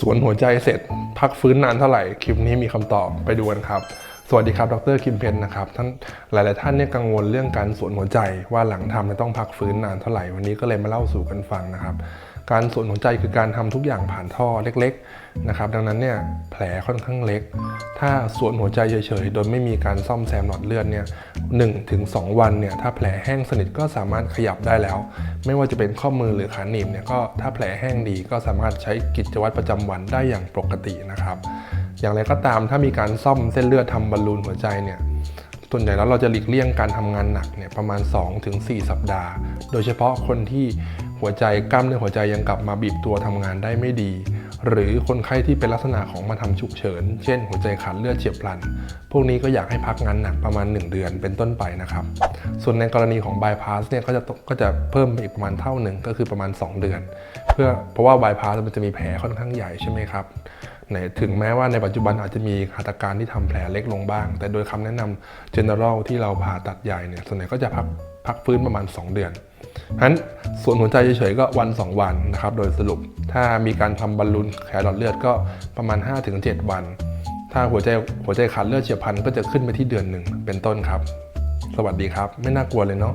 สวนหัวใจเสร็จ พักฟื้นนานเท่าไหร่ คลิปนี้มีคำตอบไปดูกันครับ สวัสดีครับ ดรคิมเพนนะครับ ท่านหลาย ๆ ท่านเนี่ยกังวลเรื่องการสวนหัวใจว่าหลังทำจะต้องพักฟื้นนานเท่าไหร่ วันนี้ก็เลยมาเล่าสู่กันฟังนะครับ การสวนหัวใจคือการทำทุกอย่างผ่านท่อเล็กๆนะครับดังนั้นเนี่ยแผลค่อนข้างเล็ก ถ้าสวนหัวใจเฉยๆ โดยไม่มีการซ่อมแซมหลอดเลือดเนี่ยหนึ่งถึงสองวันเนี่ยถ้าแผลแห้งสนิทก็สามารถขยับได้แล้ว ไม่ว่าจะเป็นข้อมือหรือขาหนีบเนี่ยก็ถ้าแผลแห้งดีก็สามารถใช้กิจวัตรประจำวันได้อย่างปกตินะครับอย่างไรก็ตามถ้ามีการซ่อมเส้นเลือดทำบอลลูนหัวใจเนี่ย ส่วนใหญ่แล้วเราจะหลีกเลี่ยงการทำงานหนักเนี่ยประมาณ 2-4 สัปดาห์ โดยเฉพาะคนที่หัวใจกล้ามเนื้อหัวใจยังกลับมาบีบตัวทำงานได้ไม่ดี หรือคนไข้ที่เป็นลักษณะของมาทำฉุกเฉิน เช่น หัวใจขาดเลือดเฉียบพลัน พวกนี้ก็อยากให้พักงานหนักประมาณ 1 เดือนเป็นต้นไปนะครับ ส่วนในกรณีของบายพาสเนี่ยก็จะก็จะเพิ่มไปอีกประมาณเท่าหนึ่งก็คือประมาณ 2 เดือน เพื่อเพราะว่าบายพาสมันจะมีแผลค่อนข้างใหญ่ใช่ไหมครับในถึงแม้ว่าในปัจจุบันอาจจะมีหัตถการที่ทำแผลเล็กลงบ้าง แต่โดยคำแนะนำ general ที่เราผ่าตัดใหญ่เนี่ยส่วนใหญ่ก็จะพักพักฟื้นประมาณ 2 เดือน ฉะนั้นส่วนหัวใจเฉยๆก็วัน 2 วันนะครับ โดยสรุปถ้ามีการทำบอลลูนแขนหลอดเลือดก็ประมาณ 5-7 วัน ถ้าหัวใจหัวใจขาดเลือดเฉียบพลันก็จะขึ้นไปที่เดือนหนึ่งเป็นต้นครับ สวัสดีครับ ไม่น่ากลัวเลยเนาะ